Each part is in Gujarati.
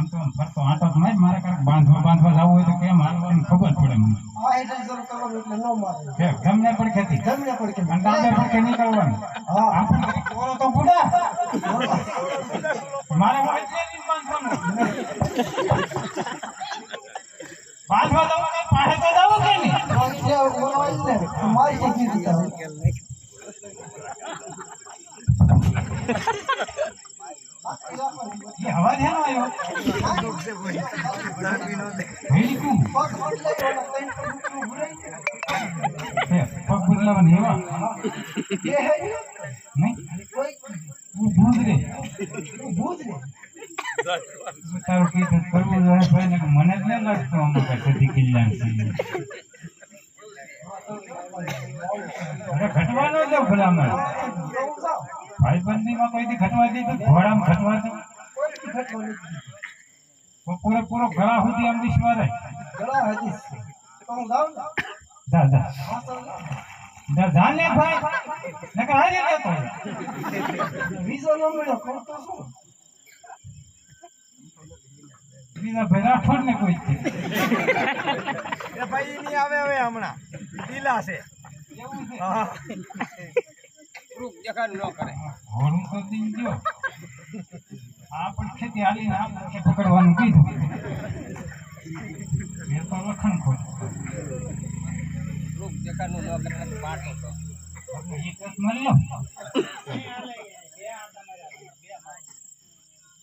આમ તો ફરતો આટો તો નહીં મારે કાંઈક બાંધવા બાંધવા જવું હોય તો કેમ હાલવાની ખબર પડે મને. ગમને એટલે જરૂર કરવાનું એટલે ન મારે. કે ગમે પણ ખેતી. અને ડાબે પડકે નહીં કરવાનું. હા. આપણે કોરો તો બુડા મારે બાંધવાનું બાંધવા જવું કે પાસે તો જવું કે નહીં મારી જે બોલવાય છે ને મારી જે કીધી તારે. એ અવાજ હેનો આવ્યો હેડી કું પગ બદલાય ઓલા ત્રણ પગ ઉપર ઊભું રહી જાય. એ પગ બદલાવાની એવા એ હે ને, નહીં કોઈ ઊભું જ રે ઊભું જ ને. તારું કીધું કરવું જોઈએ ભાઈ ને મને જ નહીં લાગતું અમે કસેથી અરે ઘટવાનો જ ભલામણ. ભાઈબંધીમાં કોઈ દી ઘટવા દીધું ઘોડામાં ઘટવા દે દી. તો પૂરેપૂરો ગળા સુધી આમ વિશ્વાસ ઘણા હજી. તો હું જાઉં જા જા. હા, તો જાઉં. જા જા ને ભાઈ. નકર હારી જતો વિઝો ન મળ્યો કહું તો શું? બીજા ભાઈ રાઠોડ ને કોઈ એ ભાઈ ની આવે હવે હમણાં. લીલા છે. એવું છે? હા. તો દીન ગયો. આ પણ ખેતી હાલીને આ પકડવાનું કીધું. એ તો. લખણ ખોટ એક જ મળ્યો.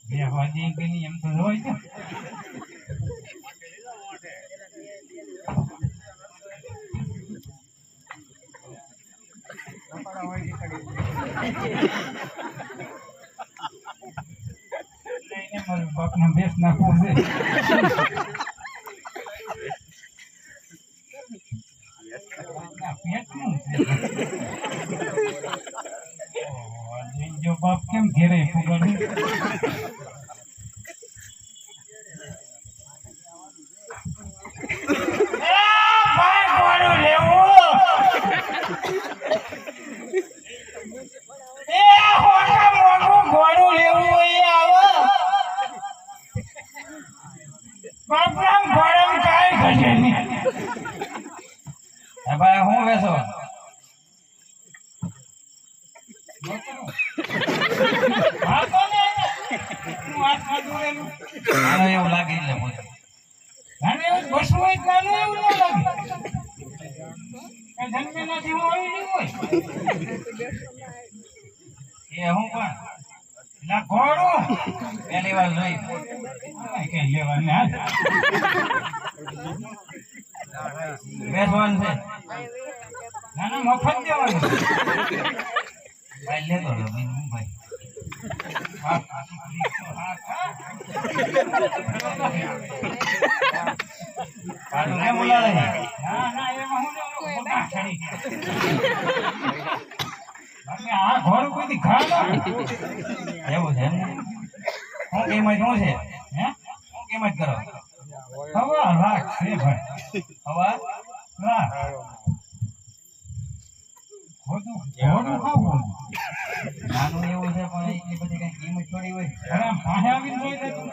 બે વાજી કે નહીં એમ તો હોય છે લઈને મારા બાપને બેસ નાખવું છે આ પેટનું છે. ઓહો, જો બાપ કેમ ઘેરે ફૂગડ્યું? એ ભાઈ ઘોડું લેવું એ હોટા મોટું ઘોડું લેવું હોય આવો બાપરામ ઘોડમ કાંઈ ઘટે નહીં એ ભાઈ હું વેસો હા કોને હું હાથમાં દોરેલું આનો એવું લાગે એટલે મોઢે. નાનું એવું બસવું હોય તો નાનું એવું ન લાગે એ જન્મેલા જેવું આવી નહીં હોય એ હું પણ ના ઘોડું પહેલી વાર જોઈ આ કઈ લેવાનું હાલ બેસવાનું છે ના ના મફત દેવાનું ભાઈ લેતો ભાઈ હા, હા. પાટું કેમ ઉલાળે છે? ના ના એમાં હું લેવાનું? ખોટા ચડી ગયા. બાકી આ ઘોડું કોઈથી ઘા ન હોય. એવું છે એમ ને? હું કિંમત શું છે હે હું કિંમત કરો હવા લાખ છે ભાઈ હવા લાખ ઘોડું ઘોડું ખાવું નાનું એવું છે પણ એટલી બધી કઈ કિંમત થોડી હોય અરે આમ પાસે આવીને જોઈ લે તું.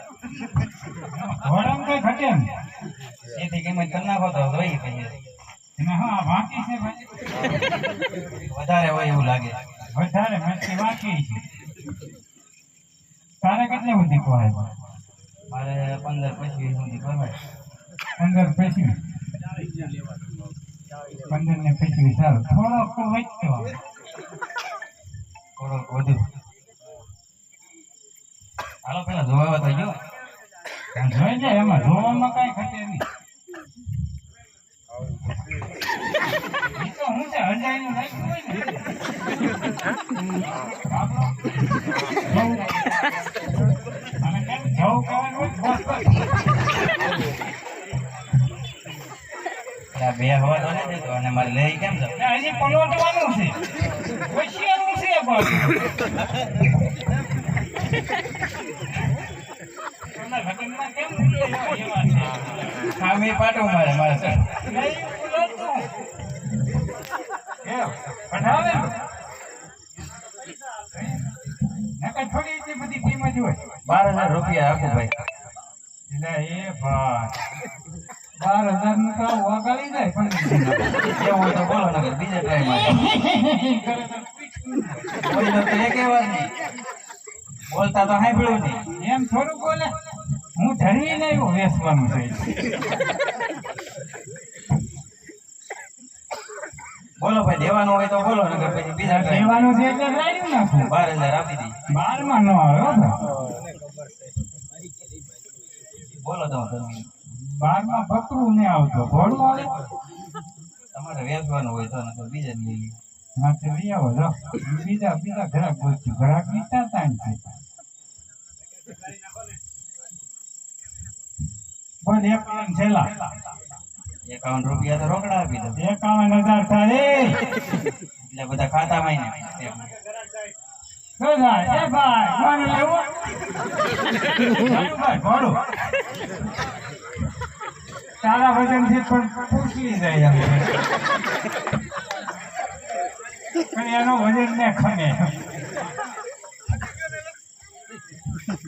ઘોડામાં કઈ ઘટે ને એથી કિંમત કરી નાખો તો જોઈ પછી એને હા વાંકી છે વધારે હોય એવું લાગે. વધારે મચ્છી વાંકી છે. તારે કેટલે સુધી પહોંચે મારે પંદર પછી સુધી પરવાય પંદર પછી પંદર ને પછી સારું. થોડોક વધતો થોડોક વધુ. હાલો પેલા જોવા થઈ ગયો. જોઈ જાય એમાં જોવામાં કઈ ઘટે નહીં. બે હવા તો નથી દેતો અને મારે લઈ કેમ જાવ હજી પલોટવાનું છે હોશિયારું છે પાછું એના લગ્નમાં કેમ એવા છે? ખામી પાટો મારે મારે ને. બાર હજાર રૂપિયા આપું ભાઈ. એટલે એ ભાઈ. બાર હજારનું તો જાય પણ એવું તો બોલો નકર બીજા ટ્રાયમાં કોઈ તો એક વાર નહીં. બોલતા તો સાંભળ્યું નહીં. એમ થોડું બોલે. હું ધરવી નહીં એવું વેસવાનું છે. બોલો ભાઈ દેવાનું હોય તો બોલો ને પછી બીજા દેવાનું છે એટલે લાવી નાખું. બાર હજાર આપી દઈ બારમાં ન આવે. બોલો તો તમે બારમાં બકરું નહીં આવતો ઘોડું આવે? તમારે વેચવાનું હોય તો નકર બીજા લઈ. હા તો લઈ આવો જો બીજા બીજા ઘરાક બોલશું ઘરાક નીચા તાણ છે. બોલ એકાવન છેલ્લા. એકાવન રૂપિયા તો રોકડા આપી દો. એકાવન હજાર થાય. એટલે બધા ખાતામાં ને. તારા તારા વજનથી પણ પૂછી જાય પણ એનો વજન ને ખમે.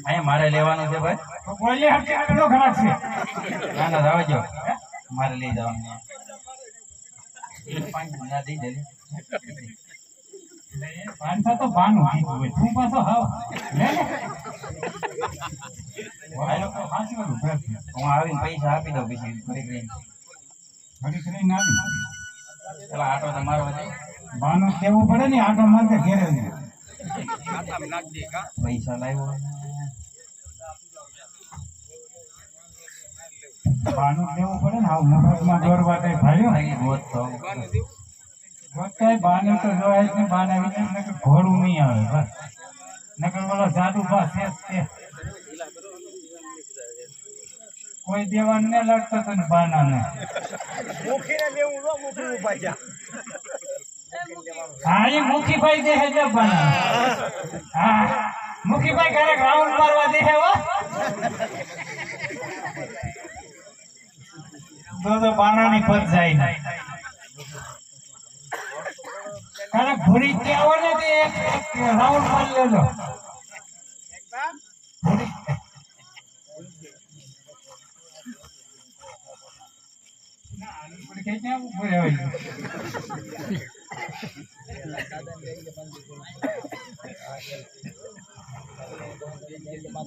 અહીંયા મારે લેવાનું છે ભાઈ. બોલે હકે આગળ ખરાબ છે. ના ના આવજો મારે લઈ જવાનું પાંચ ના દઈ દે પાંચસો તો બાનું કીધું હોય. તું પાછો હાવ. લે ને આ લોકો હાચી વાળું ઘર છે. હું આવીને પૈસા આપી દઉં પછી આવી. પેલા આટો તો ભાનું કેવું પડે ને આટો ઘેરે પૈસા લાવ્યો. બાનું કેવું પડે ને આવું મફતમાં દોરવા દે ભાઈઓ લાગી ગોત તો. ગોતાય બાને તો જોવાય જ ને બાને ઘોડું નહીં આવે બસ. નકર બોલો જાદુ છે કોઈ દેવાનું ને લાગતો તને બાના ને મુખીને લેવું નો મુખી ઊભા છે હા એ મુખીભાઈ દે હે બાના. હા મુખીભાઈ ક્યારેક રાઉન્ડ મારવા દે હે હો? તો તો બાનાની પદ જાય ને. ક્યારેક ભૂરી કે આવો ને તે એક રાઉન્ડ મારી લેજો.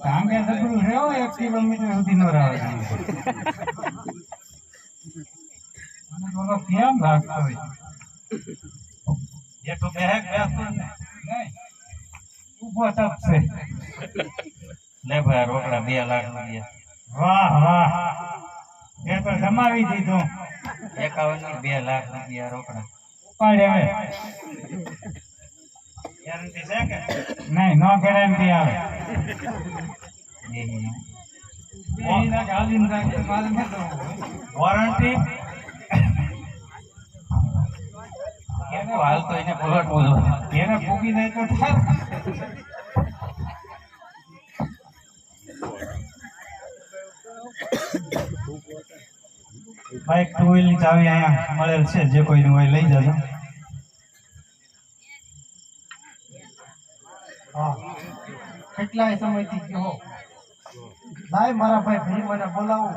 કામ કે સગડું રહ્યો એક કિલોમીટર સુધી નો રહે. અને બોલો કેમ ભાગતો હોય એ તો બેહક બેસતો ને નહીં ઊભો તપશે લે ભાઈ આ રોકડા બે લાખ રૂપિયા વાહ વાહ એ તો જમાવી દીધું એકાવનની બે લાખ રૂપિયા રોકડા ઉપાડે હવે ગેરંટી છે કે નહીં નો ગેરંટી આવે બે એના ગાલીને રાખે મારે ન જવું. હાલ તો એને પલટવું જોઈએ. એને ફૂગી જાય તો થાય બાઈક ટુ વ્હીલની ચાવી અહીંયા મળેલ છે. જે કોઈનું હોય લઈ જજો. હા. કેટલાય સમયથી કહો? લાય મારા ભાઈ ભાઈ મને બોલાવું.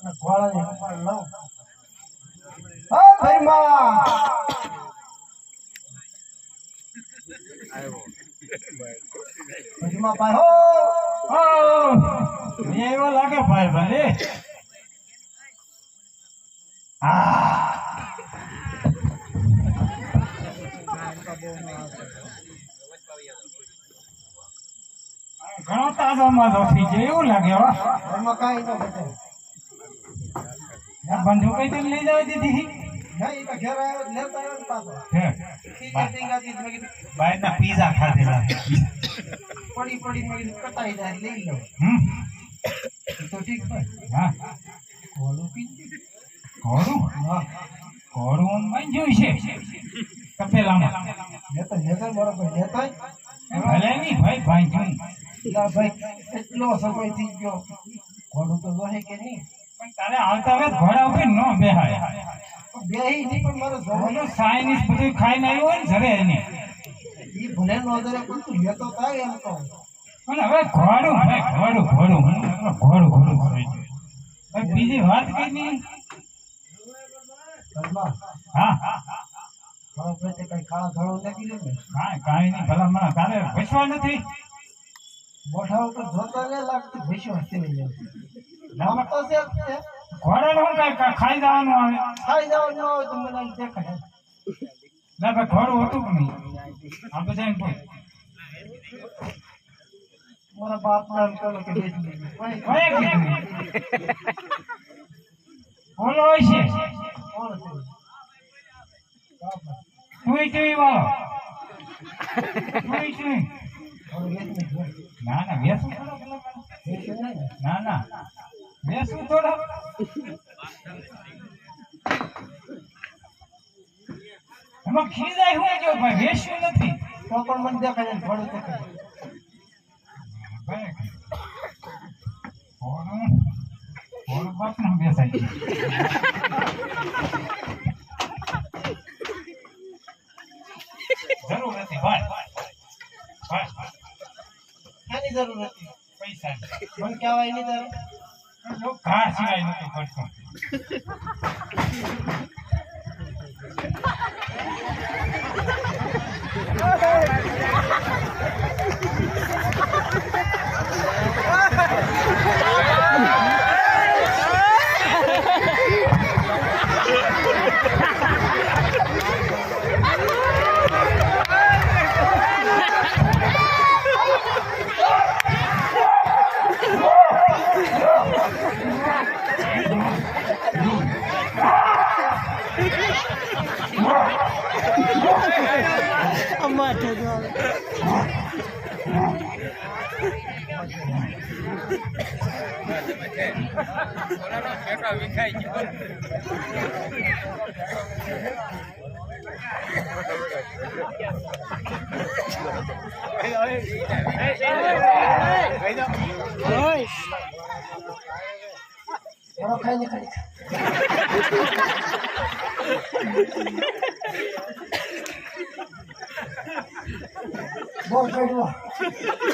અને ઘોડાની લઉં હા ભાઈ માં. એવો લાગે ભાઈ ભલે. ઘણો તાજો મજો થઈ જાય એવું લાગે હો. એમાં કાંઈ ન ઘટે આ કઈ તેમ લઈ જાવ દીધી નહીં તો ઘેર આવ્યો લેતા આવ્યો પાછો. હે ના પીઝા ખાધેલા. પડી પડી મેં કટાઈ જાય લઈ લો. તો ઠીક ભાઈ હા. ઘોડું પી ઘોડું હા. ઘોડું આમ જોઈ છે. તપેલામાં. નેતા નેતા બરોબર નેતા ભલે નહીં ભાઈ ભાઈ જોઈ લા ભાઈ એટલો સમય થઈ ગયો. ઘોડું તો વહે કે નહીં? પણ તારે આવતા વેત ઘોડા ઉપર ન બેહાય. બે પણ મારો સમય ઓલો બધું ખાઈને આવ્યો હોય ને ઘરે એને. ઈ ભલે નો દરે પણ તું લેતો થાય એમ તો. પણ હવે ઘોડું ભાઈ ઘોડું ઘોડું ઘોડું ઘોડું બીજી વાત કઈ નહીં હા. કઈ કાળા ધોળો લાગી લે કાંઈ કાંઈ નહીં ભલા મને તારે ભેસવા નથી. મોઢા ઉપર જોતા લે લાગતું વિશ્વાસ હશે જાય. નામ તો છે જ તે. ઘોડાને હું કઈ ખાઈ જવાનું આવે ખાઈ જવાનું આવે તો મને આમ દેખાય ના ભાઈ ઘોડું હતું કે નહીં આ બધા કોઈ મારા બાપ ના કહો કે બોલો હોય છે કોણ છે? બાપ ના. વાળો વેચી દીધું. ના ના વ્યસ્ત ને. ના ના બેસું થોડો એમાં ખીજાય હું જો ભાઈ બેસ્યું નથી તો પણ મને દેખાય ને થોડું દેખાય ભાઈ ઘોડું ઘોડું બાપનું બેસાય છે. જરૂર નથી ભાઈ ભાઈ શાની જરૂર હતી પૈસા મને કહેવાય નહીં તારે જો ઘા સિવાય નથી પડતું થોડો ખાઈ ને ખાલી બોલ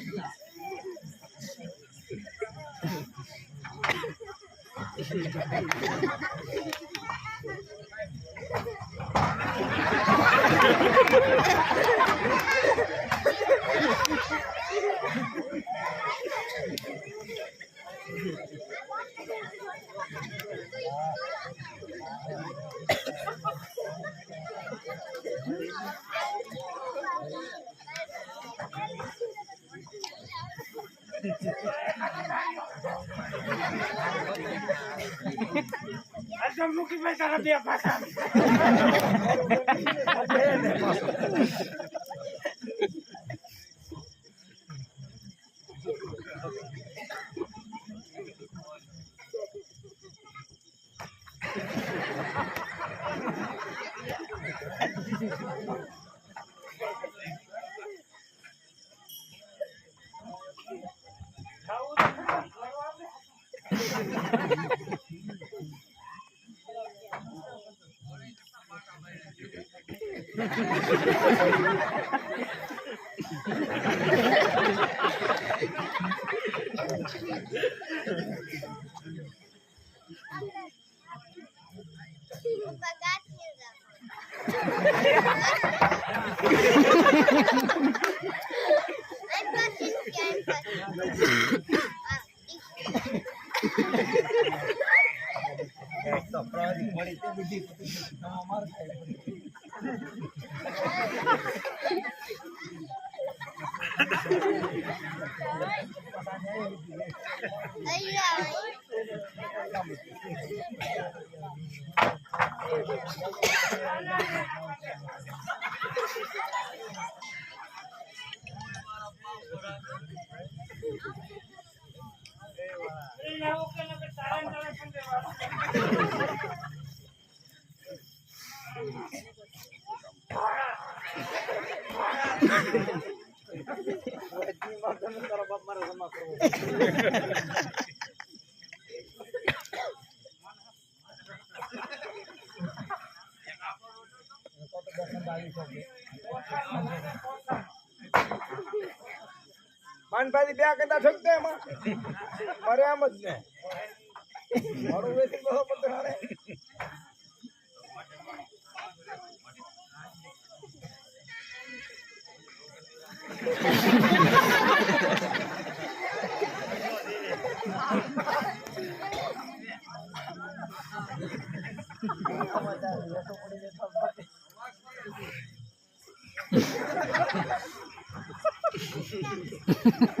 cara, bem pra. I'm passing, I'm. Manbhai બે કદાચ ઠોકતો એમાં. મારે આમ જ ને. મારું વેચી બહુ ところで頑張って。Ha.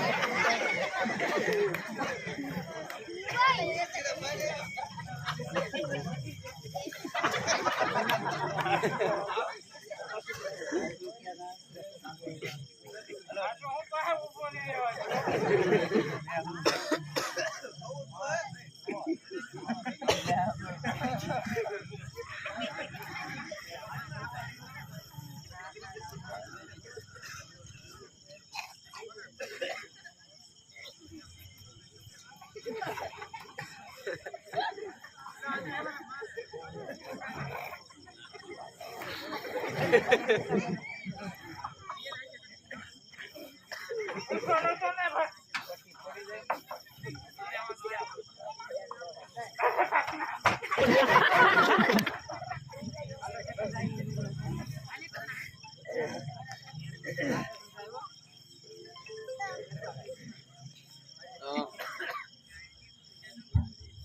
બધું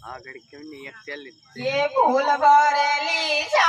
હારે એ ફૂલ ભરેલી સાંભળી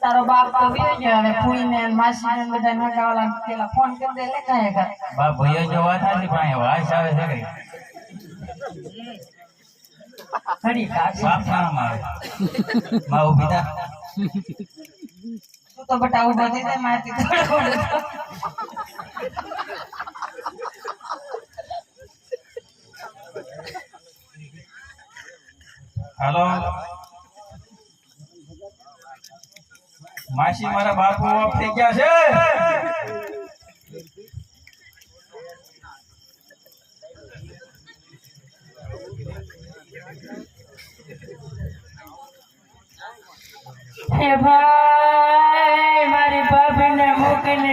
તારો બાપ આવી ગયો અને પુઈને માસીને બધા ન કાવલા પેલા ફોન કરી દે લે કાય કા બા ભઈઓ જો વાત નથી પાય વાસ આવે છે કઈ ખડી કા બાપ ના મારે મા ઊભી થા. તો બટા ઊભો થઈ જાય મારતી થોડો હેલો. માસી મારા બાપુ થઈ ગયા છે. હે ભાઈ મારી ભાભીને મૂકીને